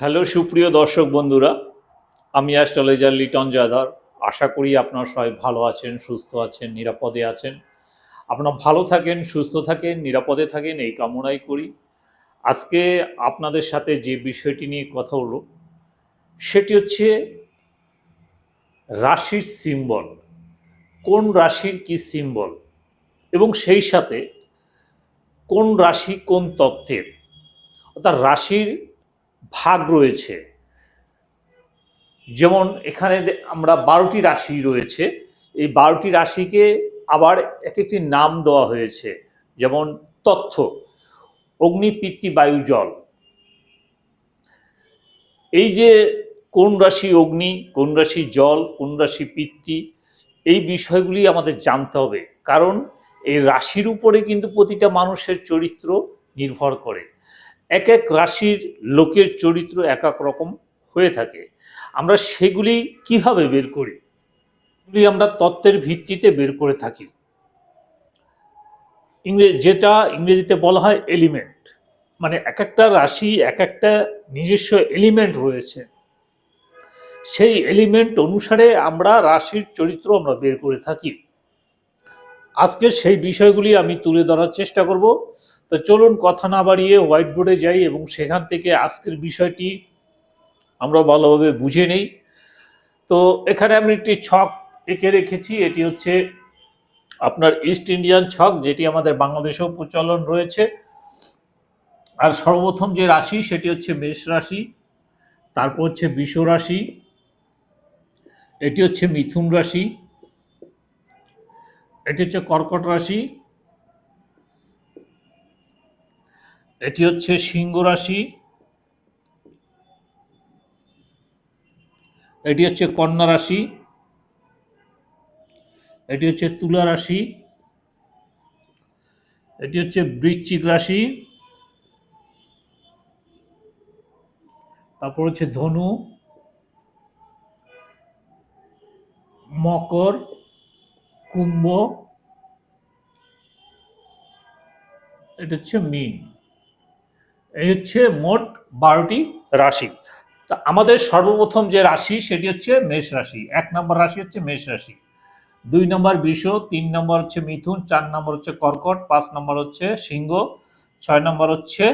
Hello সুপ্রিয় দর্শক বন্ধুরা, আমি অ্যাস্ট্রোলজার লিটন জাদার আশা করি আপনারা সবাই ভালো আছেন, সুস্থ আছেন, নিরাপদে আছেন। আপনারা ভালো থাকেন, সুস্থ থাকেন, নিরাপদে থাকেন, এই কামনাই করি। আজকে আপনাদের সাথে যে বিষয়টি নিয়ে কথা হলো সেটি হচ্ছে রাশির সিম্বল কোন রাশির কি সিম্বল এবং সেই সাথে কোন রাশি কোন তত্ত্বের? অর্থাৎ রাশির ভাগ রয়েছে। যেমন এখানে আমরা বারোটি রাশি রয়েছে। এই বারোটি রাশিকে আবার এক একটি নাম দেওয়া হয়েছে। যেমন তথ্য, অগ্নি পিতৃ বায়ু, জল। এই যে কোন রাশি অগ্নি, কোন রাশি জল, কোন রাশি পিতৃ এই বিষয়গুলি আমাদের জানতে হবে। কারণ এই রাশির উপরে কিন্তু প্রতিটা মানুষের চরিত্র নির্ভর করে। এক এক রাশির লোকের চরিত্র এক এক রকম হয়ে থাকে। আমরা সেগুলি কীভাবে বের করি? এগুলি আমরা তত্ত্বের ভিত্তিতে বের করে থাকি। ইংরেজ যেটা ইংরেজিতে বলা হয় এলিমেন্ট মানে এক একটা রাশি এক একটা নিজস্ব এলিমেন্ট রয়েছে। সেই এলিমেন্ট অনুসারে আমরা রাশির চরিত্র আমরা বের করে থাকি। আজকে সেই বিষয়গুলি আমি তুলে ধরার চেষ্টা করব। তো চলুন কথা না বাড়িয়ে হোয়াইট বোর্ডে যাই এবং সেখান থেকে আজকের বিষয়টি আমরা ভালোভাবে বুঝে নেই। তো এখানে আমি একটি ছক এঁকে রেখেছি, এটি হচ্ছে আপনার ইস্ট ইন্ডিয়ান ছক, যেটি আমাদের বাংলাদেশেও প্রচলন রয়েছে। আর সর্বপ্রথম যে রাশি, সেটি হচ্ছে মেষ রাশি, তারপর হচ্ছে বৃষ রাশি, এটি হচ্ছে মিথুন রাশি এটি হচ্ছে কর্কট রাশি। এটি হচ্ছে সিংহ রাশি। এটি হচ্ছে কন্যা রাশি। এটি হচ্ছে তুলা রাশি। এটি হচ্ছে বৃশ্চিক রাশি। তারপর হচ্ছে ধনু। মকর। কুম্ভ, এটা হচ্ছে মিন। এই হচ্ছে মোট বারোটি রাশি। তা আমাদের সর্বপ্রথম যে রাশি, সেটি হচ্ছে মেষ রাশি। এক নম্বর রাশি হচ্ছে মেষ রাশি। দুই নম্বর বিষ, তিন নম্বর হচ্ছে মিথুন, চার নম্বর হচ্ছে কর্কট, পাঁচ নম্বর হচ্ছে সিংহ, ছয় নম্বর হচ্ছে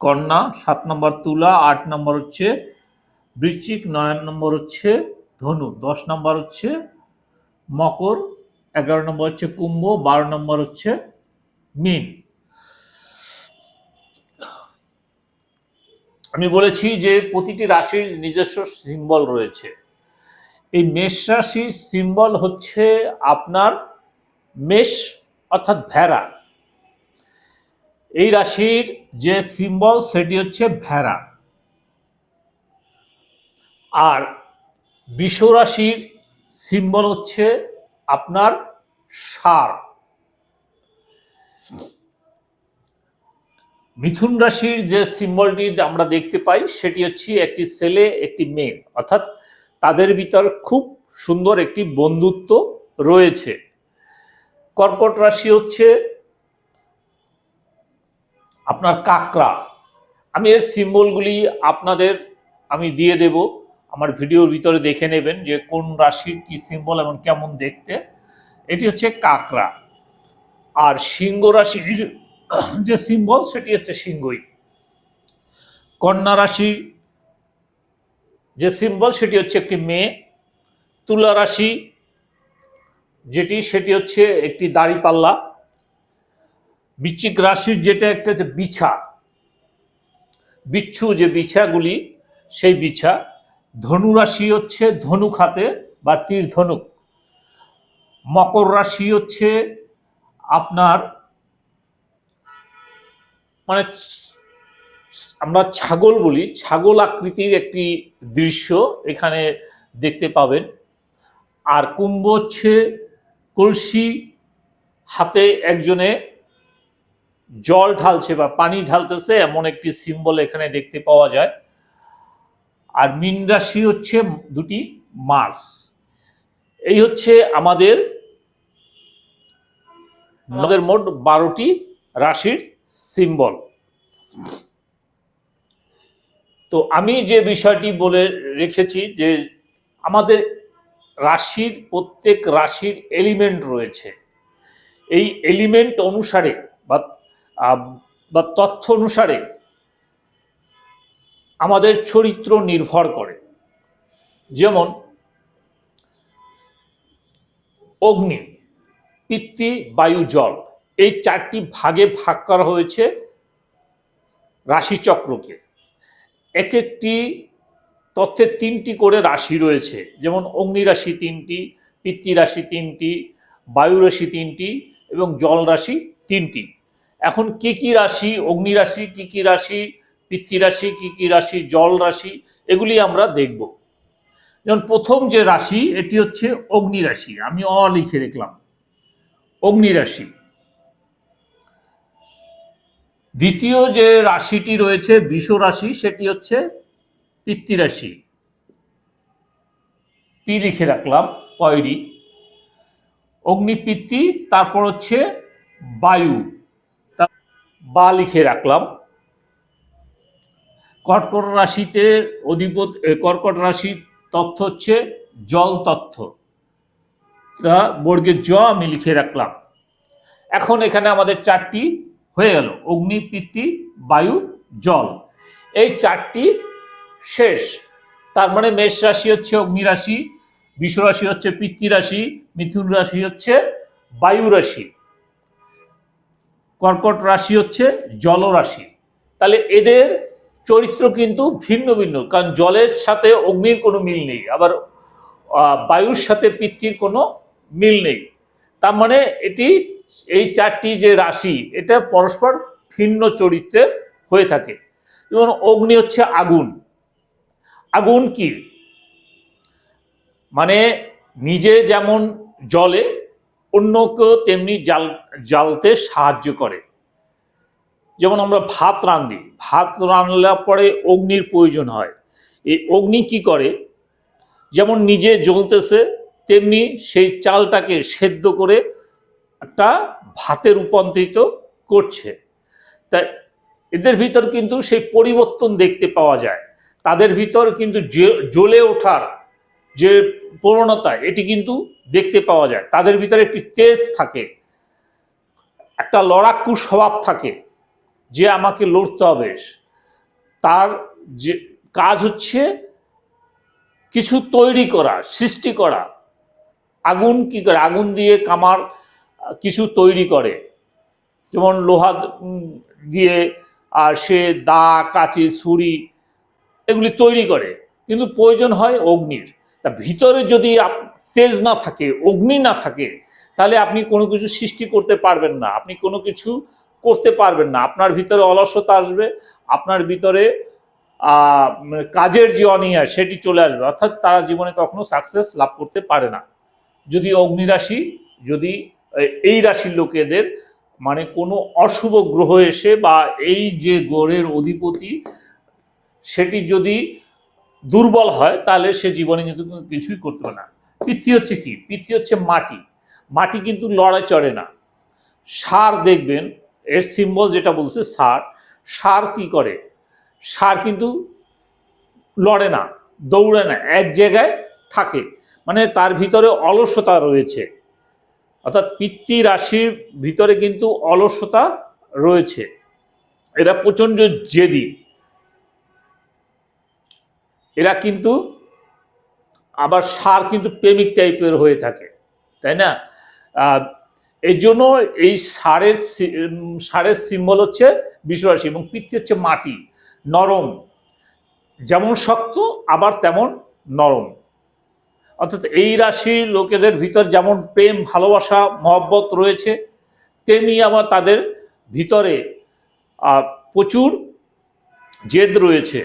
কন্যা, সাত নম্বর তুলা, আট নম্বর হচ্ছে বৃশ্চিক, নয় নম্বর হচ্ছে ধনু, দশ নম্বর হচ্ছে মকর, এগারো নম্বর হচ্ছে কুম্ভ, বারো নম্বর হচ্ছে মিন। আমি বলেছি যে প্রতিটি রাশির নিজস্ব সিম্বল রয়েছে। এই মেষ রাশির সিম্বল হচ্ছে আপনার মেষ অর্থাৎ ভেড়া। এই রাশির যে সিম্বল, সেটি হচ্ছে ভেড়া। আর বিষ রাশির সিম্বল হচ্ছে আপনার সার। মিথুন রাশির যে সিম্বলটি আমরা দেখতে পাই, সেটি হচ্ছে একটি ছেলে, একটি মেয়ে। অর্থাৎ তাদের ভিতর খুব সুন্দর একটি বন্ধুত্ব রয়েছে। কর্কট রাশি হচ্ছে আপনার কাকড়া। আমি এর সিম্বলগুলি আপনাদের আমি দিয়ে দেব। আমার ভিডিওর ভিতরে দেখে নেবেন যে কোন রাশির কি সিম্বল এবং কেমন দেখতে। এটি হচ্ছে কাকড়া আর সিংহ রাশির যে সিম্বল সেটি হচ্ছে সিংহই। কন্যা রাশির যে সিম্বল সেটি হচ্ছে একটি মেয়ে। তুলা রাশি যেটি, সেটি হচ্ছে একটি দাড়িপাল্লা। বৃশ্চিক রাশির যেটা একটা হচ্ছে বিছা। বিচ্ছু যে বিছাগুলি, সেই বিছা। ধনু রাশি হচ্ছে ধনু খাতে বা তীর ধনুক মকর রাশি হচ্ছে আপনার মানে আমরা ছাগল বলি, ছাগল আকৃতির একটি দৃশ্য এখানে দেখতে পাবেন। আর কুম্ভ হচ্ছে কলসি হাতে একজনে জল ঢালছে বা পানি ঢালতেছে, এমন একটি সিম্বল এখানে দেখতে পাওয়া যায়। আর মীন রাশি হচ্ছে দুটি মাস। এই হচ্ছে আমাদের আমাদের মোট বারোটি রাশির সিম্বল। তো আমি যে বিষয়টি বলে রেখেছি যে আমাদের রাশির প্রত্যেক রাশির এলিমেন্ট রয়েছে। এই এলিমেন্ট অনুসারে বা তথ্য অনুসারে আমাদের চরিত্র নির্ভর করে। যেমন, অগ্নি পিতৃ বায়ু, জল, এই চারটি ভাগে ভাগ করা হয়েছে রাশিচক্রকে। এক একটি তথ্যের তিনটি করে রাশি রয়েছে, যেমন অগ্নি রাশি তিনটি পিতৃ রাশি তিনটি, বায়ু রাশি তিনটি এবং জল রাশি তিনটি। এখন কি কি রাশি, অগ্নি রাশি, কি কি রাশি পিতৃ রাশি কি কি রাশি, জল রাশি, এগুলি আমরা দেখব। যেমন প্রথম যে রাশি, এটি হচ্ছে অগ্নি রাশি। আমি অ লিখে রাখলাম। অগ্নি রাশি। দ্বিতীয় যে রাশিটি রয়েছে, বিষ রাশি, সেটি হচ্ছে পিতৃ রাশি। পি লিখে রাখলাম, পয়রি। অগ্নিপিতৃ তারপর হচ্ছে বায়ু। বা লিখে রাখলাম। কর্কট রাশিতে অধিপত কর্কট রাশির তথ্য হচ্ছে জল তথ্য। তা বর্গের জ আমি লিখে রাখলাম। এখন এখানে আমাদের চারটি হয়ে গেল। অগ্নি পিতৃ বায়ু, জল। এই চারটি শেষ। তার মানে মেষ রাশি হচ্ছে অগ্নি রাশি, বিষ রাশি হচ্ছে পিতৃ রাশি, মিথুন রাশি হচ্ছে বায়ু রাশি। কর্কট রাশি হচ্ছে জল রাশি তাহলে এদের চরিত্র কিন্তু ভিন্ন ভিন্ন, কারণ জলের সাথে অগ্নির কোনো মিল নেই, আবার বায়ুর সাথে পিতৃর কোনো মিল নেই। তার মানে এটি, এই চারটি যে রাশি, এটা পরস্পর ভিন্ন চরিত্রের হয়ে থাকে। যেমন অগ্নি হচ্ছে আগুন। আগুন কি? মানে নিজে যেমন জলে অন্যকেও তেমনি জাল জ্বালতে সাহায্য করে। যেমন আমরা ভাত রাঁধি ভাত রান্নার পরে অগ্নির প্রয়োজন হয়। এই অগ্নি কি করে? যেমন নিজে জ্বলতেছে, তেমনি সেই চালটাকে সেদ্ধ করে একটা ভাতে রূপান্তরিত করছে। তাই এদের ভিতর কিন্তু সেই পরিবর্তন দেখতে পাওয়া যায়। তাদের ভিতর কিন্তু জ্বলে ওঠার যে প্রবণতা, এটি কিন্তু দেখতে পাওয়া যায়। তাদের ভিতরে একটি তেজ থাকে, একটা লড়াক্কু স্বভাব থাকে। যে আমাকে লড়তে হবে, তার যে কাজ হচ্ছে কিছু তৈরি করা, সৃষ্টি করা। আগুন কি করে? আগুন দিয়ে কামার কিছু তৈরি করে। যেমন লোহা দিয়ে আর সে দা, কাঁচি, ছুরি এগুলি তৈরি করে। কিন্তু প্রয়োজন হয় অগ্নির। তা ভিতরে যদি তেজ না থাকে, অগ্নি না থাকে, তাহলে আপনি কোনো কিছু সৃষ্টি করতে পারবেন না। আপনি কোনো কিছু করতে পারবেন না। আপনার ভিতরে অলসতা আসবে, আপনার ভিতরে কাজের যে অনীহা সেটি চলে আসবে। অর্থাৎ তারা জীবনে কখনো সাকসেস লাভ করতে পারে না। যদি অগ্নিরাশি যদি এই রাশির লোকেদের মানে কোনো অশুভ গ্রহ এসে বা এই যে গ্রহের অধিপতি, সেটি যদি দুর্বল হয়, তাহলে সে জীবনে কিন্তু কোনো কিছুই করতে পারে না। পিতৃ হচ্ছে কি? পিতৃ হচ্ছে মাটি। মাটি কিন্তু লড়াই চড়ে না। সার দেখবেন এর সিম্বল যেটা বলছে, সার। সার কি করে? সার কিন্তু লড়ে না, দৌড়ে না, এক জায়গায় থাকে। মানে তার ভিতরে অলসতা রয়েছে। অর্থাৎ পিতৃ রাশির ভিতরে কিন্তু অলসতা রয়েছে। এরা প্রচণ্ড জেদি। এরা কিন্তু আবার সার কিন্তু প্রেমিক টাইপের হয়ে থাকে, তাই না? এই জন্য এই সারের সারের সিম্বল হচ্ছে বিশ্বরাশি এবং পিতৃ হচ্ছে মাটি, নরম। যেমন শক্ত, আবার তেমন নরম। অর্থাৎ এই রাশির লোকেদের ভিতর যেমন প্রেম, ভালোবাসা, মহব্বত রয়েছে, তেমনি আবার তাদের ভিতরে প্রচুর জেদ রয়েছে।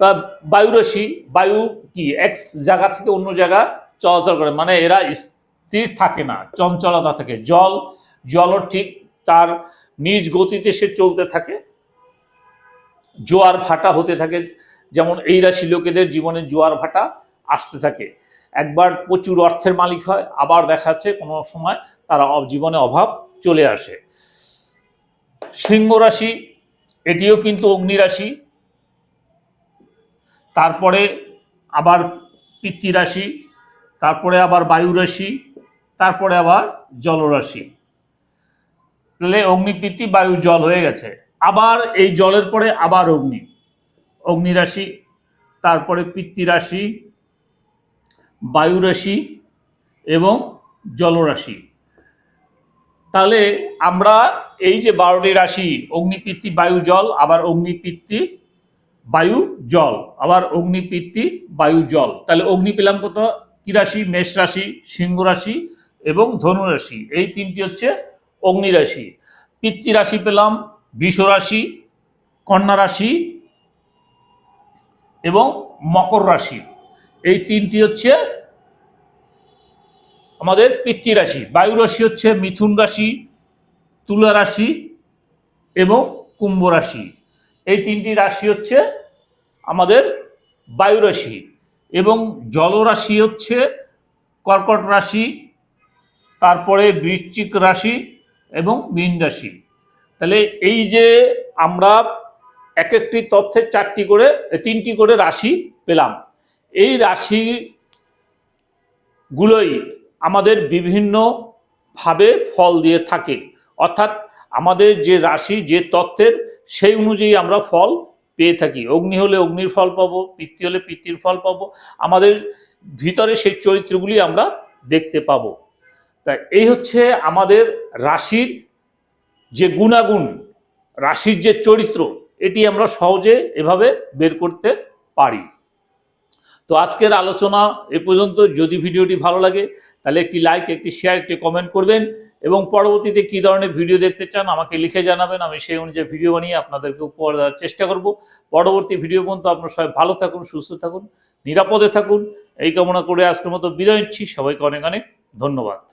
তা বায়ুরাশি, বায়ু কি? এক জায়গা থেকে অন্য জায়গা চলাচল করে। মানে এরা স্থির থাকে না, চঞ্চলতা থাকে। জল, জলও ঠিক তার নিজ গতিতে সে চলতে থাকে। জোয়ার ভাটা হতে থাকে, যেমন এই রাশি লোকেদের জীবনে জোয়ার ভাটা আসতে থাকে। একবার প্রচুর অর্থের মালিক হয়, আবার দেখা যাচ্ছে কোনো সময় তারা জীবনে অভাব চলে আসে। সিংহ রাশি, এটিও কিন্তু অগ্নিরাশি তারপরে আবার পিতৃরাশি তারপরে আবার বায়ু রাশি। তারপরে আবার জলরাশি। তাহলে অগ্নি পিতৃ বায়ু জল হয়ে গেছে। আবার এই জলের পরে আবার অগ্নি। অগ্নিরাশি, তারপরে পিতৃরাশি বায়ু রাশি এবং জলরাশি। তাহলে আমরা এই যে বারোটি রাশি অগ্নিপিত্তি বায়ু, জল, আবার অগ্নিপিত্তি বায়ু, জল, আবার অগ্নিপিত্তি বায়ু, জল। তাহলে অগ্নি পেলাম কত? কি রাশি? মেষ রাশি, সিংহ রাশি এবং ধনু রাশি, এই তিনটি হচ্ছে অগ্নি রাশি। পিতৃ রাশি পেলাম, বৃষ রাশি, কন্যা রাশি এবং মকর রাশি। এই তিনটি হচ্ছে আমাদের পিতৃ রাশি। বায়ু রাশি হচ্ছে মিথুন রাশি, তুলা রাশি এবং কুম্ভ রাশি। এই তিনটি রাশি হচ্ছে আমাদের বায়ু রাশি এবং জলরাশি হচ্ছে কর্কট রাশি তারপরে বৃশ্চিক রাশি এবং মীন রাশি। তাহলে এই যে আমরা এক একটি তথ্যের চারটি করে, তিনটি করে রাশি পেলাম। এই রাশি গুলোই আমাদের বিভিন্নভাবে ফল দিয়ে থাকে। অর্থাৎ আমাদের যে রাশি, যে তত্ত্বের সেই অনুযায়ী আমরা ফল পেয়ে থাকি। অগ্নি হলে অগ্নির ফল পাবো, পিতৃ হলে পিতৃর ফল পাবো। আমাদের ভিতরে সেই চরিত্রগুলি আমরা দেখতে পাবো। তা এই হচ্ছে আমাদের রাশির যে গুণাগুণ, রাশির যে চরিত্র, এটি আমরা সহজে এভাবে বের করতে পারি। তো আজকের আলোচনা এ পর্যন্ত। যদি ভিডিওটি ভালো লাগে, তাহলে একটি লাইক, একটি শেয়ার, একটি কমেন্ট করবেন এবং পরবর্তীতে কী ধরনের ভিডিও দেখতে চান আমাকে লিখে জানাবেন। আমি সেই অনুযায়ী ভিডিও বানিয়ে আপনাদেরকে উপহার দেওয়ার চেষ্টা করব। পরবর্তী ভিডিও পর্যন্ত আপনার সবাই ভালো থাকুন, সুস্থ থাকুন, নিরাপদে থাকুন। এই কামনা করে আজকের মতো বিদায় নিচ্ছি। সবাইকে অনেক অনেক ধন্যবাদ।